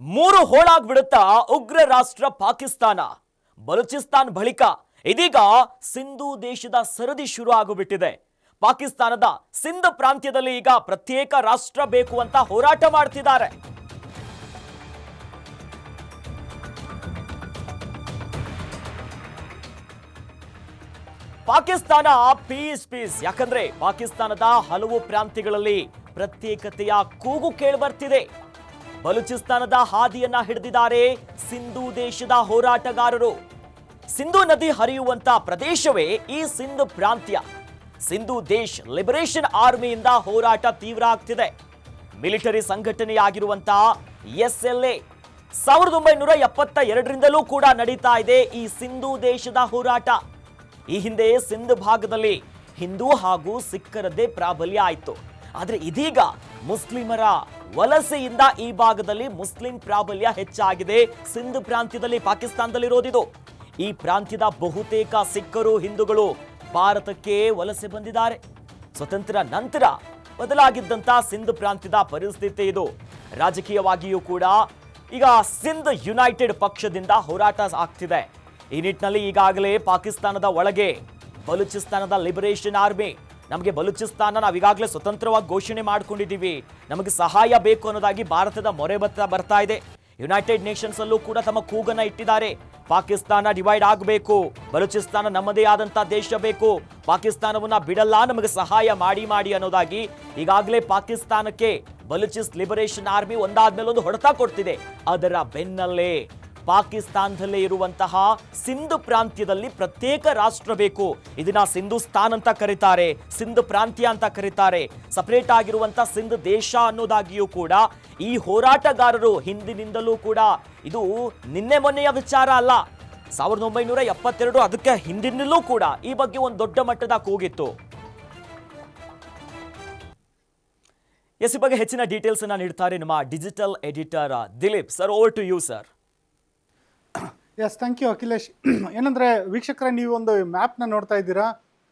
ಮೂರು ಹೋಳಾಗ್ಬಿಡುತ್ತಾ ಉಗ್ರ ರಾಷ್ಟ್ರ ಪಾಕಿಸ್ತಾನ. ಬಲೂಚಿಸ್ತಾನ್ ಬಳಿಕ ಇದೀಗ ಸಿಂಧೂ ದೇಶದ ಸರದಿ ಶುರು ಆಗಿಬಿಟ್ಟಿದೆ. ಪಾಕಿಸ್ತಾನದ ಸಿಂಧ್ ಪ್ರಾಂತ್ಯದಲ್ಲಿ ಈಗ ಪ್ರತ್ಯೇಕ ರಾಷ್ಟ್ರ ಬೇಕು ಅಂತ ಹೋರಾಟ ಮಾಡ್ತಿದ್ದಾರೆ. ಪಾಕಿಸ್ತಾನ ಪೀಸ್ ಪೀಸ್, ಯಾಕಂದ್ರೆ ಪಾಕಿಸ್ತಾನದ ಹಲವು ಪ್ರಾಂತ್ಯಗಳಲ್ಲಿ ಪ್ರತ್ಯೇಕತೆಯ ಕೂಗು ಕೇಳಿಬರ್ತಿದೆ ಬಲೂಚಿಸ್ತಾನದ ಹಾದಿಯನ್ನ ಹಿಡಿದಿದ್ದಾರೆ ಸಿಂಧೂ ದೇಶದ ಹೋರಾಟಗಾರರು. ಸಿಂಧೂ ನದಿ ಹರಿಯುವಂತ ಪ್ರದೇಶವೇ ಈ ಸಿಂಧು ಪ್ರಾಂತ್ಯ. ಸಿಂಧೂ ದೇಶ್ ಲಿಬರೇಷನ್ ಆರ್ಮಿಯಿಂದ ಹೋರಾಟ ತೀವ್ರ ಆಗ್ತಿದೆ. ಮಿಲಿಟರಿ ಸಂಘಟನೆಯಾಗಿರುವಂತಹ ಎಸ್ ಎಲ್ ಎ ಸಾವಿರದ ಒಂಬೈನೂರ ಎಪ್ಪತ್ತ ಎರಡರಿಂದಲೂ ಕೂಡ ನಡೀತಾ ಇದೆ ಈ ಸಿಂಧೂ ದೇಶದ ಹೋರಾಟ. ಈ ಹಿಂದೆ ಸಿಂಧು ಭಾಗದಲ್ಲಿ ಹಿಂದೂ ಹಾಗೂ ಸಿಖ್ಖರದ್ದೇ ಪ್ರಾಬಲ್ಯ ಆಯಿತು. ಆದರೆ ಇದೀಗ ಮುಸ್ಲಿಮರ ವಲಸೆಯಿಂದ ಈ ಭಾಗದಲ್ಲಿ ಮುಸ್ಲಿಂ ಪ್ರಾಬಲ್ಯ ಹೆಚ್ಚಾಗಿದೆ. ಸಿಂಧ್ ಪ್ರಾಂತ್ಯದಲ್ಲಿ ಪಾಕಿಸ್ತಾನದಲ್ಲಿರೋದಿದು. ಈ ಪ್ರಾಂತ್ಯದ ಬಹುತೇಕ ಸಿಖ್ಖರು, ಹಿಂದೂಗಳು ಭಾರತಕ್ಕೆ ವಲಸೆ ಬಂದಿದ್ದಾರೆ. ಸ್ವತಂತ್ರ ನಂತರ ಬದಲಾಗಿದ್ದಂತ ಸಿಂಧ್ ಪ್ರಾಂತ್ಯದ ಪರಿಸ್ಥಿತಿ ಇದು. ರಾಜಕೀಯವಾಗಿಯೂ ಕೂಡ ಈಗ ಸಿಂಧ್ ಯುನೈಟೆಡ್ ಪಕ್ಷದಿಂದ ಹೋರಾಟ ಆಗ್ತಿದೆ. ಈ ನಿಟ್ಟಿನಲ್ಲಿ ಈಗಾಗಲೇ ಪಾಕಿಸ್ತಾನದ ಒಳಗೆ ಬಲೂಚಿಸ್ತಾನದ ಲಿಬರೇಷನ್ ಆರ್ಮಿ ನಮಗೆ ಬಲೂಚಿಸ್ತಾನ ನಾವು ಈಗಾಗಲೇ ಸ್ವತಂತ್ರವಾಗಿ ಘೋಷಣೆ ಮಾಡಿಕೊಂಡಿದ್ದೀವಿ. ನಮಗೆ ಸಹಾಯ ಬೇಕು ಅನ್ನೋದಾಗಿ ಭಾರತದ ಮೊರೆ ಬರ್ತಾ ಇದೆ. ಯುನೈಟೆಡ್ ನೇಷನ್ಸ್ ಅಲ್ಲೂ ಕೂಡ ತಮ್ಮ ಕೂಗನ್ನ ಇಟ್ಟಿದ್ದಾರೆ. ಪಾಕಿಸ್ತಾನ ಡಿವೈಡ್ ಆಗಬೇಕು. ಬಲೂಚಿಸ್ತಾನ ನಮ್ಮದೇ ಆದಂತ ದೇಶ ಬೇಕು. ಪಾಕಿಸ್ತಾನವನ್ನ ಬಿಡಲ್ಲ, ನಮಗೆ ಸಹಾಯ ಮಾಡಿ ಮಾಡಿ ಅನ್ನೋದಾಗಿ ಈಗಾಗಲೇ ಪಾಕಿಸ್ತಾನಕ್ಕೆ ಬಲೂಚಿಸ್ ಲಿಬರೇಷನ್ ಆರ್ಮಿ ಒಂದಾದ್ಮೇಲೆ ಒಂದು ಹೊಡೆತ ಕೊಡ್ತಿದೆ. ಅದರ ಬೆನ್ನಲ್ಲೇ ಪಾಕಿಸ್ತಾನದಲ್ಲೇ ಇರುವಂತಹ ಸಿಂಧು ಪ್ರಾಂತ್ಯದಲ್ಲಿ ಪ್ರತ್ಯೇಕ ರಾಷ್ಟ್ರ ಬೇಕು. ಇದನ್ನ ಸಿಂಧುಸ್ತಾನ್ ಅಂತ ಕರೀತಾರೆ. ಸಿಂಧು ಪ್ರಾಂತ್ಯ ಅಂತ ಕರೀತಾರೆ. ಸಪರೇಟ್ ಆಗಿರುವಂತಹ ಸಿಂಧು ದೇಶ ಅನ್ನೋದಾಗಿಯೂ ಕೂಡ ಈ ಹೋರಾಟಗಾರರು ಹಿಂದಿನಿಂದಲೂ ಕೂಡ ಇದು ನಿನ್ನೆ ಮೊನ್ನೆಯ ವಿಚಾರ ಅಲ್ಲ. ಸಾವಿರದ ಒಂಬೈನೂರ ಎಪ್ಪತ್ತೆರಡು ಅದಕ್ಕೆ ಹಿಂದಿನಲ್ಲೂ ಕೂಡ ಈ ಬಗ್ಗೆ ಒಂದು ದೊಡ್ಡ ಮಟ್ಟದ ಕೂಗಿತ್ತು. ಎಸ್ ಬಗ್ಗೆ ಹೆಚ್ಚಿನ ಡೀಟೇಲ್ಸ್ ಅನ್ನ ನೀಡ್ತಾರೆ ನಮ್ಮ digital editor Dilip sir over to you sir yes thank you Akhilesh ಏನಂದರೆ, ವೀಕ್ಷಕರ ನೀವು ಒಂದು ಮ್ಯಾಪ್ನ ನೋಡ್ತಾ ಇದ್ದೀರಾ?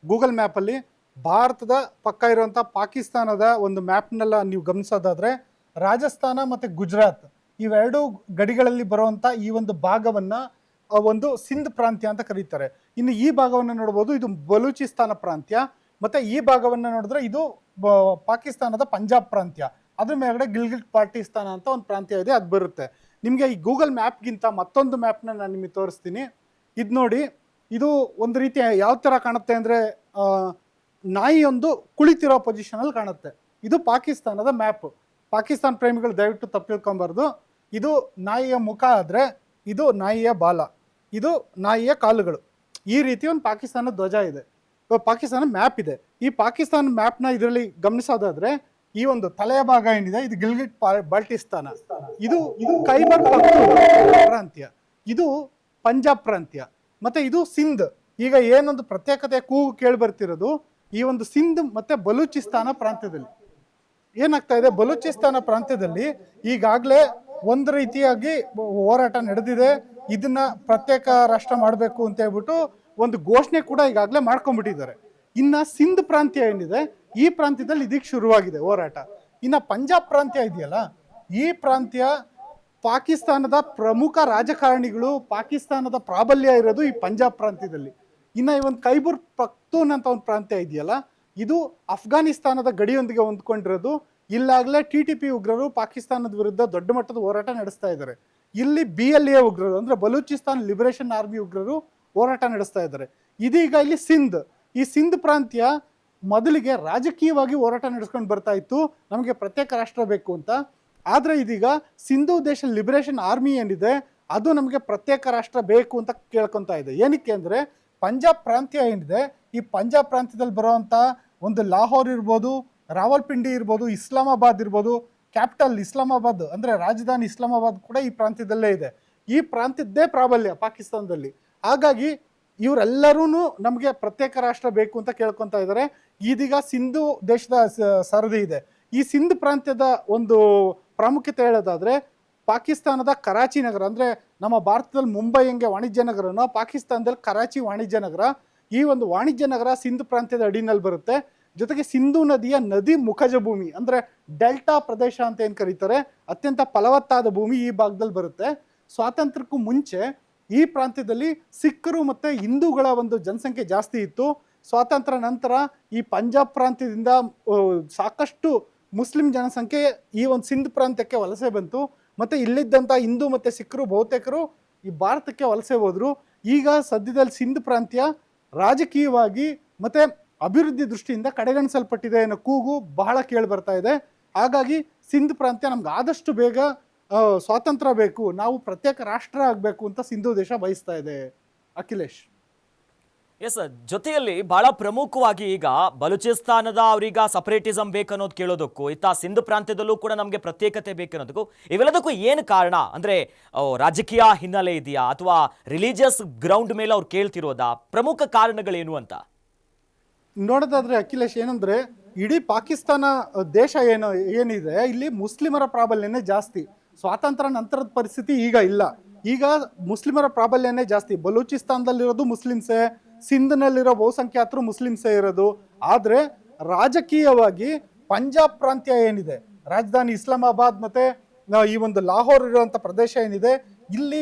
ಗೂಗಲ್ ಮ್ಯಾಪಲ್ಲಿ ಭಾರತದ ಪಕ್ಕ ಇರುವಂಥ ಪಾಕಿಸ್ತಾನದ ಒಂದು ಮ್ಯಾಪ್ನೆಲ್ಲ ನೀವು ಗಮನಿಸೋದಾದರೆ, ರಾಜಸ್ಥಾನ ಮತ್ತು ಗುಜರಾತ್ ಇವೆರಡು ಗಡಿಗಳಲ್ಲಿ ಬರುವಂಥ ಈ ಒಂದು ಭಾಗವನ್ನು ಒಂದು ಸಿಂಧ್ ಪ್ರಾಂತ್ಯ ಅಂತ ಕರೀತಾರೆ. ಇನ್ನು ಈ ಭಾಗವನ್ನು ನೋಡ್ಬೋದು, ಇದು ಬಲೂಚಿಸ್ತಾನ ಪ್ರಾಂತ್ಯ. ಮತ್ತು ಈ ಭಾಗವನ್ನು ನೋಡಿದ್ರೆ ಇದು ಪಾಕಿಸ್ತಾನದ ಪಂಜಾಬ್ ಪ್ರಾಂತ್ಯ. ಅದ್ರ ಮೇಲ್ಗಡೆ ಗಿಲ್ಗಿಟ್ ಪಾಕಿಸ್ತಾನ ಅಂತ ಒಂದು ಪ್ರಾಂತ್ಯ ಇದೆ, ಅದು ಬರುತ್ತೆ. ನಿಮಗೆ ಈ ಗೂಗಲ್ ಮ್ಯಾಪ್ಗಿಂತ ಮತ್ತೊಂದು ಮ್ಯಾಪ್ನ ನಾನು ನಿಮಗೆ ತೋರಿಸ್ತೀನಿ. ಇದು ನೋಡಿ, ಇದು ಒಂದು ರೀತಿ ಯಾವ ಥರ ಕಾಣುತ್ತೆ ಅಂದರೆ ನಾಯಿಯೊಂದು ಕುಳಿತಿರೋ ಪೊಸಿಷನಲ್ಲಿ ಕಾಣುತ್ತೆ. ಇದು ಪಾಕಿಸ್ತಾನದ ಮ್ಯಾಪ್ ಪಾಕಿಸ್ತಾನ ಪ್ರೇಮಿಗಳು ದಯವಿಟ್ಟು ತಪ್ಪಿಳ್ಕೊಬಾರ್ದು. ಇದು ನಾಯಿಯ ಮುಖ ಆದರೆ, ಇದು ನಾಯಿಯ ಬಾಲ. ಇದು ನಾಯಿಯ ಕಾಲುಗಳು. ಈ ರೀತಿ ಒಂದು ಪಾಕಿಸ್ತಾನದ ಧ್ವಜ ಇದೆ. ಪಾಕಿಸ್ತಾನ ಮ್ಯಾಪ್ ಇದೆ. ಈ ಪಾಕಿಸ್ತಾನ ಮ್ಯಾಪ್ನ ಇದರಲ್ಲಿ ಗಮನಿಸೋದಾದ್ರೆ ಈ ಒಂದು ತಲೆಯ ಭಾಗ ಏನಿದೆ, ಇದು ಗಿಲ್ಗಿಟ್ ಬಲ್ಟಿಸ್ತಾನ ಇದು ಇದು ಕೈಬರ್ ಪ್ರಾಂತ್ಯ. ಇದು ಪಂಜಾಬ್ ಪ್ರಾಂತ್ಯ. ಮತ್ತೆ ಇದು ಸಿಂಧ್. ಈಗ ಏನೊಂದು ಪ್ರತ್ಯೇಕತೆ ಕೂಗು ಕೇಳಿ ಬರ್ತಿರೋದು, ಈ ಒಂದು ಸಿಂಧ್ ಮತ್ತೆ ಬಲೂಚಿಸ್ತಾನ ಪ್ರಾಂತ್ಯದಲ್ಲಿ. ಏನಾಗ್ತಾ ಇದೆ ಬಲೂಚಿಸ್ತಾನ ಪ್ರಾಂತ್ಯದಲ್ಲಿ ಈಗಾಗಲೇ ಒಂದು ರೀತಿಯಾಗಿ ಹೋರಾಟ ನಡೆದಿದೆ. ಇದನ್ನ ಪ್ರತ್ಯೇಕ ರಾಷ್ಟ್ರ ಮಾಡಬೇಕು ಅಂತ ಹೇಳ್ಬಿಟ್ಟು ಒಂದು ಘೋಷಣೆ ಕೂಡ ಈಗಾಗಲೇ ಮಾಡ್ಕೊಂಡ್ಬಿಟ್ಟಿದ್ದಾರೆ. ಇನ್ನ ಸಿಂಧ್ ಪ್ರಾಂತ್ಯ ಏನಿದೆ ಈ ಪ್ರಾಂತ್ಯದಲ್ಲಿ ಇದಕ್ಕೆ ಶುರುವಾಗಿದೆ ಹೋರಾಟ. ಇನ್ನ ಪಂಜಾಬ್ ಪ್ರಾಂತ್ಯ ಇದೆಯಲ್ಲ, ಈ ಪ್ರಾಂತ್ಯ ಪಾಕಿಸ್ತಾನದ ಪ್ರಮುಖ ರಾಜಕಾರಣಿಗಳು ಪಾಕಿಸ್ತಾನದ ಪ್ರಾಬಲ್ಯ ಇರೋದು ಈ ಪಂಜಾಬ್ ಪ್ರಾಂತ್ಯದಲ್ಲಿ. ಇನ್ನ ಈ ಒಂದು ಕೈಬೂರ್ ಪಕ್ತೂನ್ ಅಂತ ಒಂದು ಪ್ರಾಂತ್ಯ ಇದೆಯಲ್ಲ, ಇದು ಅಫ್ಘಾನಿಸ್ತಾನದ ಗಡಿಯೊಂದಿಗೆ ಹೊಂದ್ಕೊಂಡಿರೋದು. ಇಲ್ಲಾಗಲೇ ಟಿ ಟಿ ಪಿ ಉಗ್ರರು ಪಾಕಿಸ್ತಾನದ ವಿರುದ್ಧ ದೊಡ್ಡ ಮಟ್ಟದ ಹೋರಾಟ ನಡೆಸ್ತಾ ಇದ್ದಾರೆ. ಇಲ್ಲಿ ಬಿ ಎಲ್ ಎ ಉಗ್ರರು, ಅಂದ್ರೆ ಬಲೂಚಿಸ್ತಾನ್ ಲಿಬರೇಷನ್ ಆರ್ಮಿ ಉಗ್ರರು ಹೋರಾಟ ನಡೆಸ್ತಾ ಇದ್ದಾರೆ. ಇದೀಗ ಇಲ್ಲಿ ಸಿಂಧ್. ಈ ಸಿಂಧ್ ಪ್ರಾಂತ್ಯ ಮೊದಲಿಗೆ ರಾಜಕೀಯವಾಗಿ ಹೋರಾಟ ನಡೆಸ್ಕೊಂಡು ಬರ್ತಾ ಇತ್ತು. ನಮಗೆ ಪ್ರತ್ಯೇಕ ರಾಷ್ಟ್ರ ಬೇಕು ಅಂತ. ಆದರೆ ಇದೀಗ ಸಿಂಧು ದೇಶ ಲಿಬರೇಷನ್ ಆರ್ಮಿ ಏನಿದೆ, ಅದು ನಮಗೆ ಪ್ರತ್ಯೇಕ ರಾಷ್ಟ್ರ ಬೇಕು ಅಂತ ಕೇಳ್ಕೊತಾ ಇದೆ. ಏನಕ್ಕೆ ಅಂದರೆ ಪಂಜಾಬ್ ಪ್ರಾಂತ್ಯ ಏನಿದೆ, ಈ ಪಂಜಾಬ್ ಪ್ರಾಂತ್ಯದಲ್ಲಿ ಬರೋವಂಥ ಒಂದು ಲಾಹೋರ್ ಇರ್ಬೋದು, ರಾವಲ್ಪಿಂಡಿ ಇರ್ಬೋದು, ಇಸ್ಲಾಮಾಬಾದ್ ಇರ್ಬೋದು, ಕ್ಯಾಪಿಟಲ್ ಇಸ್ಲಾಮಾಬಾದ್ ಅಂದರೆ ರಾಜಧಾನಿ ಇಸ್ಲಾಮಾಬಾದ್ ಕೂಡ ಈ ಪ್ರಾಂತ್ಯದಲ್ಲೇ ಇದೆ. ಈ ಪ್ರಾಂತ್ಯದ್ದೇ ಪ್ರಾಬಲ್ಯ ಪಾಕಿಸ್ತಾನದಲ್ಲಿ. ಹಾಗಾಗಿ ಇವರೆಲ್ಲರೂ ನಮಗೆ ಪ್ರತ್ಯೇಕ ರಾಷ್ಟ್ರ ಬೇಕು ಅಂತ ಕೇಳ್ಕೊತಾ ಇದ್ದಾರೆ ಇದೀಗ ಸಿಂಧು ದೇಶದ ಸರದಿ ಇದೆ. ಈ ಸಿಂಧು ಪ್ರಾಂತ್ಯದ ಒಂದು ಪ್ರಾಮುಖ್ಯತೆ ಹೇಳೋದಾದ್ರೆ, ಪಾಕಿಸ್ತಾನದ ಕರಾಚಿ ನಗರ, ಅಂದ್ರೆ ನಮ್ಮ ಭಾರತದಲ್ಲಿ ಮುಂಬೈ ಹೆಂಗೆ ವಾಣಿಜ್ಯ ನಗರನೋ ಪಾಕಿಸ್ತಾನದಲ್ಲಿ ಕರಾಚಿ ವಾಣಿಜ್ಯ ನಗರ, ಈ ಒಂದು ವಾಣಿಜ್ಯ ನಗರ ಸಿಂಧು ಪ್ರಾಂತ್ಯದ ಅಡಿನಲ್ಲಿ ಬರುತ್ತೆ. ಜೊತೆಗೆ ಸಿಂಧು ನದಿಯ ನದಿ ಮುಖಜ ಭೂಮಿ, ಅಂದ್ರೆ ಡೆಲ್ಟಾ ಪ್ರದೇಶ ಅಂತ ಏನು ಕರೀತಾರೆ, ಅತ್ಯಂತ ಫಲವತ್ತಾದ ಭೂಮಿ ಈ ಭಾಗದಲ್ಲಿ ಬರುತ್ತೆ. ಸ್ವಾತಂತ್ರ್ಯಕ್ಕೂ ಮುಂಚೆ ಈ ಪ್ರಾಂತ್ಯದಲ್ಲಿ ಸಿಖ್ಖರು ಮತ್ತು ಹಿಂದೂಗಳ ಒಂದು ಜನಸಂಖ್ಯೆ ಜಾಸ್ತಿ ಇತ್ತು. ಸ್ವಾತಂತ್ರ್ಯ ನಂತರ ಈ ಪಂಜಾಬ್ ಪ್ರಾಂತ್ಯದಿಂದ ಸಾಕಷ್ಟು ಮುಸ್ಲಿಂ ಜನಸಂಖ್ಯೆ ಈ ಒಂದು ಸಿಂಧ್ ಪ್ರಾಂತ್ಯಕ್ಕೆ ವಲಸೆ ಬಂತು. ಮತ್ತು ಇಲ್ಲಿದ್ದಂಥ ಹಿಂದೂ ಮತ್ತು ಸಿಖ್ಖರು, ಬಹುತೇಕರು ಈ ಭಾರತಕ್ಕೆ ವಲಸೆ ಹೋದರು. ಈಗ ಸದ್ಯದಲ್ಲಿ ಸಿಂಧ್ ಪ್ರಾಂತ್ಯ ರಾಜಕೀಯವಾಗಿ ಮತ್ತು ಅಭಿವೃದ್ಧಿ ದೃಷ್ಟಿಯಿಂದ ಕಡೆಗಣಿಸಲ್ಪಟ್ಟಿದೆ ಅನ್ನೋ ಕೂಗು ಬಹಳ ಕೇಳಿ ಬರ್ತಾ ಇದೆ. ಹಾಗಾಗಿ ಸಿಂಧ್ ಪ್ರಾಂತ್ಯ ನಮ್ಗೆ ಆದಷ್ಟು ಬೇಗ ಸ್ವಾತಂತ್ರ್ಯ ಬೇಕು ನಾವು ಪ್ರತ್ಯೇಕ ರಾಷ್ಟ್ರ ಆಗಬೇಕು ಅಂತ ಸಿಂಧು ದೇಶ ಬಯಸ್ತಾ ಇದೆ. ಅಖಿಲೇಶ್. ಎಸ್ ಜೊತೆಯಲ್ಲಿ ಬಹಳ ಪ್ರಮುಖವಾಗಿ ಈಗ ಬಲೂಚಿಸ್ತಾನದ ಅವರೀಗ ಸಪರೇಟಿಸಮ್ ಬೇಕನ್ನೋದು ಕೇಳೋದಕ್ಕೂ ಇತ್ತ ಸಿಂಧು ಪ್ರಾಂತ್ಯದಲ್ಲೂ ಕೂಡ ನಮಗೆ ಪ್ರತ್ಯೇಕತೆ ಬೇಕನ್ನೋದಕ್ಕೂ ಇವೆಲ್ಲದಕ್ಕೂ ಏನು ಕಾರಣ? ಅಂದರೆ ರಾಜಕೀಯ ಹಿನ್ನೆಲೆ ಇದೆಯಾ? ಅಥವಾ ರಿಲಿಜಿಯಸ್ ಗ್ರೌಂಡ್ ಮೇಲೆ ಅವ್ರು ಕೇಳ್ತಿರೋದಾ? ಪ್ರಮುಖ ಕಾರಣಗಳೇನು ಅಂತ? ನೋಡೋದಾದ್ರೆ ಅಖಿಲೇಶ್ ಏನಂದ್ರೆ ಇಡೀ ಪಾಕಿಸ್ತಾನ ದೇಶ ಏನು, ಏನಿದೆ, ಇಲ್ಲಿ ಮುಸ್ಲಿಮರ ಪ್ರಾಬಲ್ಯನೇ ಜಾಸ್ತಿ. ಸ್ವಾತಂತ್ರ್ಯ ನಂತರದ ಪರಿಸ್ಥಿತಿ ಈಗ ಇಲ್ಲ. ಈಗ ಮುಸ್ಲಿಮರ ಪ್ರಾಬಲ್ಯನೇ ಜಾಸ್ತಿ. ಬಲೂಚಿಸ್ತಾನದಲ್ಲಿರೋದು ಮುಸ್ಲಿಮ್ಸೇ, ಸಿಂಧ್ನಲ್ಲಿರೋ ಬಹುಸಂಖ್ಯಾತರು ಮುಸ್ಲಿಮ್ಸೇ ಇರೋದು. ಆದರೆ ರಾಜಕೀಯವಾಗಿ ಪಂಜಾಬ್ ಪ್ರಾಂತ್ಯ ಏನಿದೆ, ರಾಜಧಾನಿ ಇಸ್ಲಾಮಾಬಾದ್ ಮತ್ತು ಈ ಒಂದು ಲಾಹೋರ್ ಇರುವಂಥ ಪ್ರದೇಶ ಏನಿದೆ, ಇಲ್ಲಿ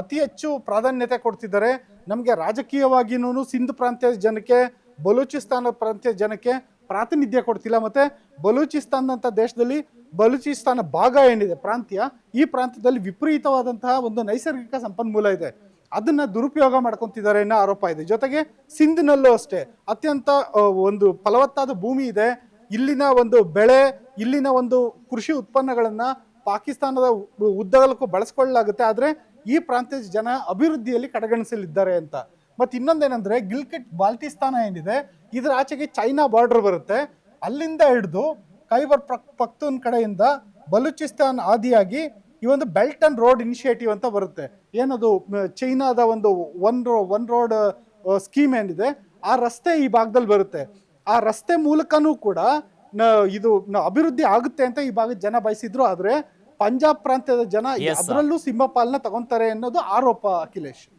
ಅತಿ ಹೆಚ್ಚು ಪ್ರಾಧಾನ್ಯತೆ ಕೊಡ್ತಿದ್ದಾರೆ. ನಮಗೆ ರಾಜಕೀಯವಾಗಿನೂ ಸಿಂಧ್ ಪ್ರಾಂತ್ಯದ ಜನಕ್ಕೆ, ಬಲೂಚಿಸ್ತಾನ ಪ್ರಾಂತ್ಯದ ಜನಕ್ಕೆ ಪ್ರಾತಿನಿಧ್ಯ ಕೊಡ್ತಿಲ್ಲ. ಮತ್ತೆ ಬಲೂಚಿಸ್ತಾನ್ ಅಂತ ದೇಶದಲ್ಲಿ ಬಲೂಚಿಸ್ತಾನ ಭಾಗ ಏನಿದೆ, ಪ್ರಾಂತ್ಯ, ಈ ಪ್ರಾಂತ್ಯದಲ್ಲಿ ವಿಪರೀತವಾದಂತಹ ಒಂದು ನೈಸರ್ಗಿಕ ಸಂಪನ್ಮೂಲ ಇದೆ. ಅದನ್ನ ದುರುಪಯೋಗ ಮಾಡ್ಕೊತಿದ್ದಾರೆ ಅನ್ನೋ ಆರೋಪ ಇದೆ. ಜೊತೆಗೆ ಸಿಂಧ್ನಲ್ಲೂ ಅಷ್ಟೇ, ಅತ್ಯಂತ ಒಂದು ಫಲವತ್ತಾದ ಭೂಮಿ ಇದೆ. ಇಲ್ಲಿನ ಒಂದು ಬೆಳೆ, ಇಲ್ಲಿನ ಒಂದು ಕೃಷಿ ಉತ್ಪನ್ನಗಳನ್ನು ಪಾಕಿಸ್ತಾನದ ಉದ್ದಗಲಕ್ಕೂ ಬಳಸ್ಕೊಳ್ಳಲಾಗುತ್ತೆ. ಆದರೆ ಈ ಪ್ರಾಂತ್ಯದ ಜನ ಅಭಿವೃದ್ಧಿಯಲ್ಲಿ ಕಡೆಗಣಿಸಲಿದ್ದಾರೆ ಅಂತ. ಮತ್ತೆ ಇನ್ನೊಂದೇನಂದ್ರೆ ಗಿಲ್ಕಿಟ್ ಬಾಲ್ಟಿಸ್ತಾನ ಏನಿದೆ ಇದರ ಆಚೆಗೆ ಚೈನಾ ಬಾರ್ಡರ್ ಬರುತ್ತೆ. ಅಲ್ಲಿಂದ ಹಿಡಿದು ಕೈಬರ್ ಪಕ್ತೂನ್ ಪಖ್ತೂನ್ ಕಡೆಯಿಂದ ಬಲೂಚಿಸ್ತಾನ್ ಆದಿಯಾಗಿ ಈ ಒಂದು ಬೆಲ್ಟ್ ಅಂಡ್ ರೋಡ್ ಇನಿಷಿಯೇಟಿವ್ ಅಂತ ಬರುತ್ತೆ. ಏನದು ಚೈನಾದ ಒಂದು one row one road scheme ಏನಿದೆ ಆ ರಸ್ತೆ ಈ ಭಾಗದಲ್ಲಿ ಬರುತ್ತೆ. ಆ ರಸ್ತೆ ಮೂಲಕನೂ ಕೂಡ ನ- ಇದು ಅಭಿವೃದ್ಧಿ ಆಗುತ್ತೆ ಅಂತ ಈ ಭಾಗದ ಜನ ಬಯಸಿದ್ರು. ಆದರೆ ಪಂಜಾಬ್ ಪ್ರಾಂತ್ಯದ ಜನ. ಅದರಲ್ಲೂ ಸಿಂಹಪಾಲನ ತಗೊಂತಾರೆ ಅನ್ನೋದು ಆರೋಪ ಅಖಿಲೇಶ್.